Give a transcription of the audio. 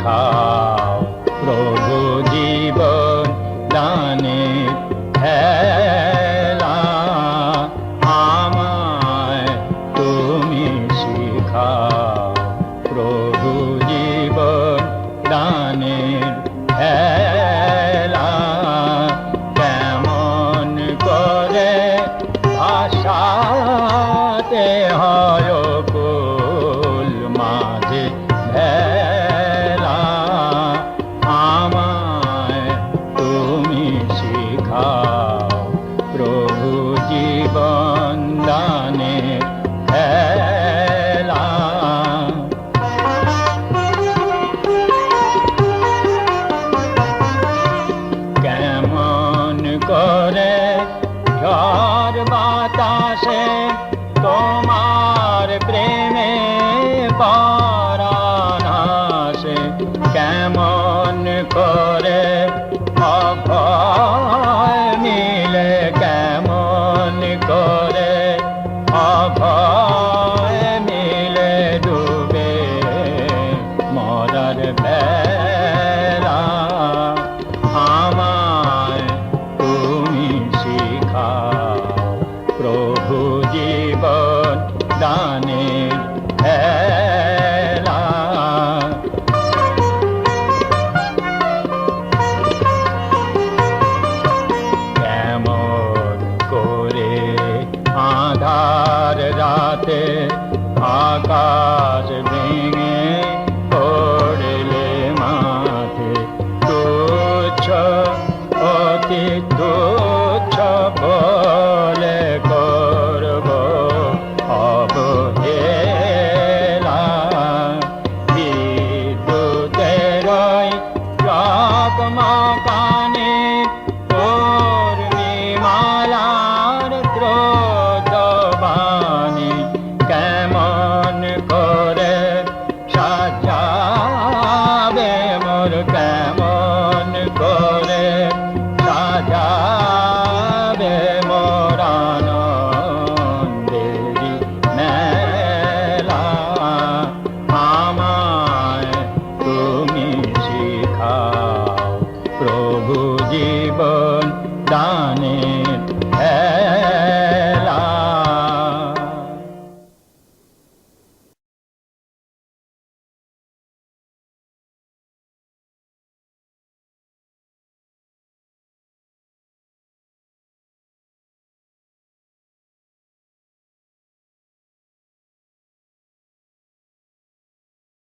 দেখাও প্রভু জীবন দানে খেলা আমায় তুমি শিখাও। প্রভু জীবন দানে খেলা কেমন করে ভাষাতে হয় মাঝে দাও জীবন দানে কেমন করে ঝড় তোমার প্রেমে কেমন করে আকাশ ভেঙে কেমন করে সাজাবে মোর কেমন করে সাজাবে মোর আনন্দেরি মেলা। আমায় তুমি শিখাও প্রভু জীবন দানের